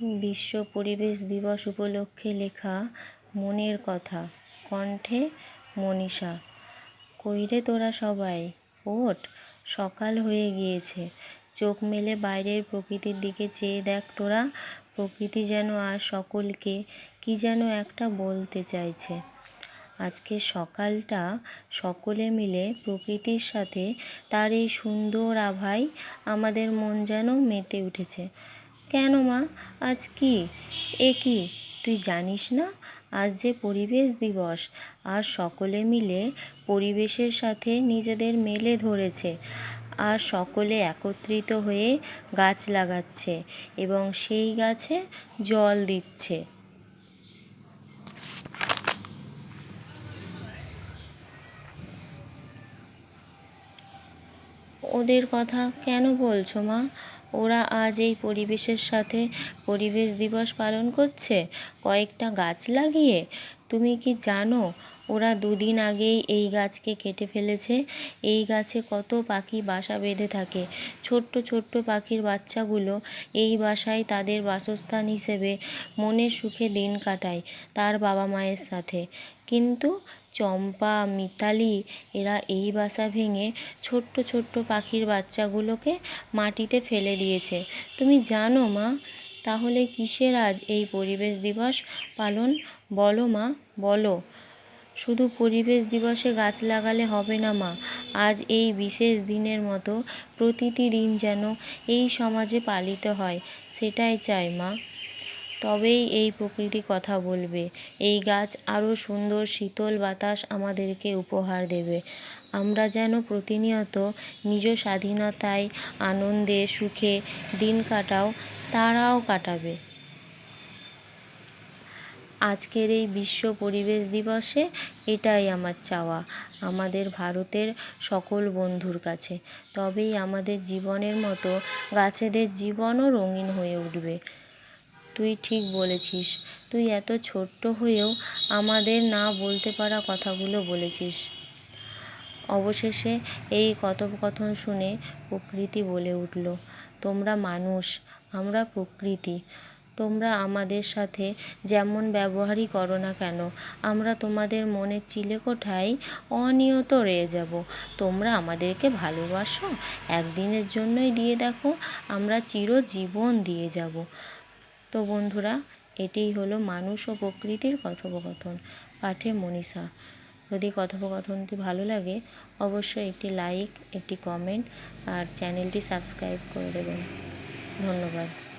বিশ্ব পরিবেশ দিবস উপলক্ষে লেখা মনের কথা, কণ্ঠে মনীষা, কইরে তোরা সবাই, ওঠ, সকাল হয়ে গিয়েছে। চোখ মেলে বাইরের প্রকৃতির দিকে চেয়ে দেখ তোরা, প্রকৃতি যেন আর সকলকে কি যেন একটা বলতে চাইছে। আজকে সকালটা সকলে মিলে প্রকৃতির সাথে তার এই সুন্দর আভায় আমাদের মন যেন মেতে উঠেছে। কেন মা? আজ কি? এ কি? তুই জানিস না? আজ যে পরিবেশ দিবস। আর সকলে মিলে পরিবেশের সাথে নিজেদের মেলে ধরেছে। আর সকলে একত্রিত হয়ে গাছ লাগাচ্ছে এবং সেই গাছে জল দিচ্ছে। ওদের কথা কেন বলছো মা? ওরা আজ এই পরিবেশের সাথে পরিবেশ দিবস পালন করছে। কয়েকটা গাছ লাগিয়ে। তুমি কি জানো, ওরা দুদিন আগেই এই গাছকে কেটে ফেলেছে। এই গাছে কত পাখি বাসা বেঁধে থাকে। ছোট্ট ছোট্ট পাখির বাচ্চাগুলো এই বাসায় তাদের বাসস্থান হিসেবে মনের সুখে দিন কাটায় তার বাবা মায়ের সাথে। কিন্তু চম্পা, মিতালি, এরা এই বাসা ভেঙে ছোট্ট ছোট্ট পাখির বাচ্চাগুলোকে মাটিতে ফেলে দিয়েছে। তুমি জানো মা, তাহলে কিসের আজ এই পরিবেশ দিবস পালন? বলো মা, বলো। শুধু পরিবেশ দিবসে গাছ লাগালে হবে না মা, আজ এই বিশেষ দিনের মতো প্রতিটি দিন যেন এই সমাজে পালিত হয়, সেটাই চাই মা। তবেই এই প্রকৃতি কথা বলবে। এই গাছ আরও সুন্দর শীতল বাতাস আমাদেরকে উপহার দেবে। আমরা যেন প্রতিনিয়ত নিজ স্বাধীনতায়, আনন্দে, সুখে দিন কাটাও, তারাও কাটাবে। আজকের এই বিশ্ব পরিবেশ দিবসে এটাই আমার চাওয়া, আমাদের ভারতের সকল বন্ধুর কাছে। তবেই আমাদের জীবনের মতো গাছেদের জীবনও রঙিন হয়ে উঠবে। তুই ঠিক বলেছিস। তুই এত ছোট্ট হয়েও আমাদের না বলতে পারা কথাগুলো বলেছিস। অবশেষে এই কথোপকথন শুনে প্রকৃতি বলে উঠল, তোমরা মানুষ, আমরা প্রকৃতি। তোমরা আমাদের সাথে যেমন ব্যবহারই করো না কেন, আমরা তোমাদের মনের চিলেকোঠায় অনিয়ত রয়ে যাব। তোমরা আমাদেরকে ভালোবাসো, একদিনের জন্যই দিয়ে দেখো, আমরা চিরজীবন দিয়ে যাব। তো বন্ধুরা এটিই হলো মানুষ ও প্রকৃতির কথোপকথন। পাঠে মনীষা। যদি কথোপকথনটি ভালো লাগে, অবশ্যই একটি লাইক, একটি কমেন্ট আর চ্যানেলটি সাবস্ক্রাইব করে দেবেন। ধন্যবাদ।